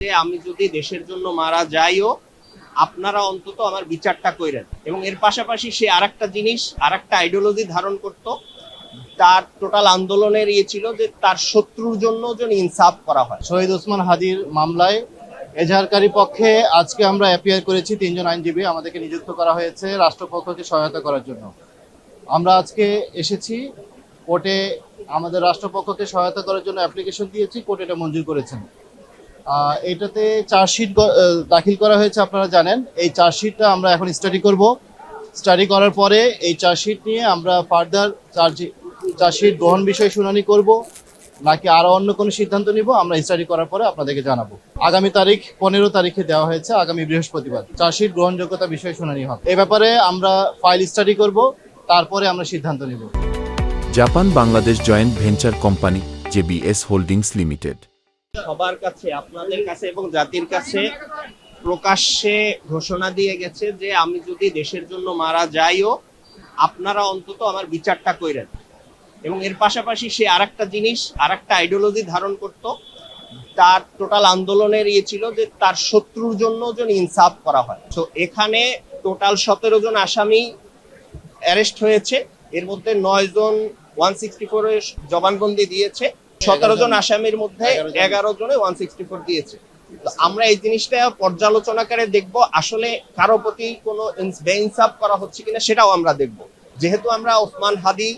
যে আমি যদি দেশের জন্য মারা যাইও, আপনারা অন্তত আমার বিচারটা কইরেন। এবং এর পাশাপাশি সে আরেকটা জিনিস, আরেকটা আইডিওলজি ধারণ করত, তার টোটাল আন্দোলনের ইয়ে ছিল যে তার শত্রুর জন্য যেন ইনসাফ করা হয়। শহীদ ওসমান হাদির মামলায় এজাহারকারী পক্ষে আজকে আমরা অ্যাপিয়ার করেছি, তিনজন আইনজীবী আমাদেরকে নিযুক্ত করা হয়েছে রাষ্ট্রপক্ষকে সহায়তা করার জন্য। আমরা আজকে এসেছি, কোর্টে আমাদের রাষ্ট্রপক্ষকে সহায়তা করার জন্য অ্যাপ্লিকেশন দিয়েছি, কোর্ট এটা মঞ্জুর করেছেন। এটাতে চার্জশিট দাখিল করা হয়েছে, আপনারা জানেন। এই চার্জশিটটা আমরা এখন স্টাডি করব। স্টাডি করার পরে এই চার্জশিট নিয়ে আমরা ফার্দার চার্জ চার্জশিট গ্রহণ বিষয়ে শুনানি করব, নাকি আরও অন্য কোনো সিদ্ধান্ত নিব, আমরা স্টাডি করার পরে আপনাদেরকে জানাব। আগামী তারিখ পনেরো তারিখে দেওয়া হয়েছে, আগামী বৃহস্পতিবার। চার্জশিট গ্রহণযোগ্যতা বিষয়ে শুনানি হবে। এ ব্যাপারে আমরা ফাইল স্টাডি করব, তারপরে আমরা সিদ্ধান্ত নিব। Japan Bangladesh joint venture company, JBS holdings limited. সবার কাছে, আপনাদের কাছে এবং জাতির কাছে প্রকাশ্যে ঘোষণা দিয়ে গেছে যে আমি যদি দেশের জন্য মারা যাইও, আপনারা অন্তত আমার বিচারটা কইরেন। এবং এর পাশাপাশি সে আরেকটা জিনিস, আরেকটা আইডিওলজি ধারণ করত, তার টোটাল আন্দোলনের ইয়ে ছিল যে তার শত্রুর জন্য যেন ইনসাফ করা হয়। তো এখানে টোটাল সতেরো জন আসামি অ্যারেস্ট হয়েছে, এর মধ্যে নয় জন ওয়ান সিক্সটি ফোরে জবানবন্দি দিয়েছে সতেরো জন আসামির মধ্যে এগারো জনে। ওয়ান সিক্সটি ফোর দিয়েছে। তো আমরা এই জিনিসটা পর্যালোচনাকারে দেখব আসলে কারও প্রতি কোনো ইনস- বেইনসাফ করা হচ্ছে কিনা সেটাও আমরা দেখব। যেহেতু আমরা ওসমান হাদি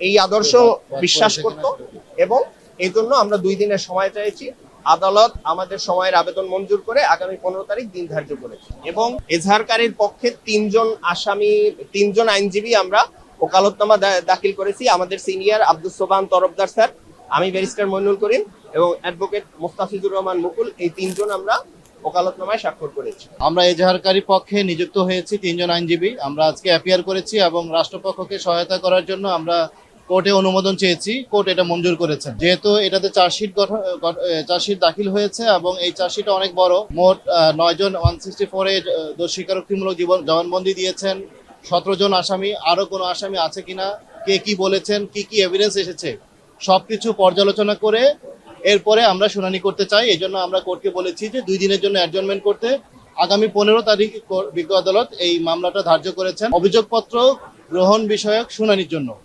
এই আদর্শ বিশ্বাস করত এবং এই জন্য আমরা দুই দিনের সময় চাইছি আদালত আমাদের সময়ের আবেদন মঞ্জুর করে আগামী পনেরো তারিখ দিন ধার্য করেছে। এবং এজাহারকারীর পক্ষে তিনজন আসামি তিনজন আইনজীবী আমরা ওকালতনামা দাখিল করেছি। আমাদের সিনিয়র আব্দুল সোবান তরফদার স্যার আমি ব্যারিস্টার মইনুল করিম এবং অ্যাডভোকেট মুস্তাফিজুর রহমান মুকুল, এই তিনজন আমরা ওকালতনামায় স্বাক্ষর করেছি। আমরা এজাহারকারী পক্ষে নিযুক্ত হয়েছি তিনজন আইনজীবী। আমরা আজকে অ্যাপিয়ার করেছি এবং রাষ্ট্রপক্ষকে সহায়তা করার জন্য আমরা কোর্টে অনুমোদন চেয়েছি। কোর্ট এটা মঞ্জুর করেছে। যেহেতু এটাতে চার্জশিট গঠন চার্জশিট দাখিল হয়েছে এবং এই চার্জশিট অনেক বড়। মোট নয় জন ওয়ান সিক্সটি ফোরে দোষ স্বীকারোক্তিমূলক জীবন, জবানবন্দি দিয়েছেন। সতেরো জন আসামি। আরও কোনো আসামি আছে কিনা? কে কি বলেছেন? কি কি এভিডেন্স এসেছে? সবকিছু পর্যালোচনা করে এরপরে আমরা শুনানি করতে চাই। এই জন্য আমরা কোর্টকে বলেছি যে দুই দিনের জন্য অ্যাডজমেন্ট করতে। আগামী পনেরো তারিখ বিজ্ঞ আদালত এই মামলাটা ধার্য করেছেন। অভিযোগপত্র গ্রহণ বিষয়ক শুনানির জন্য।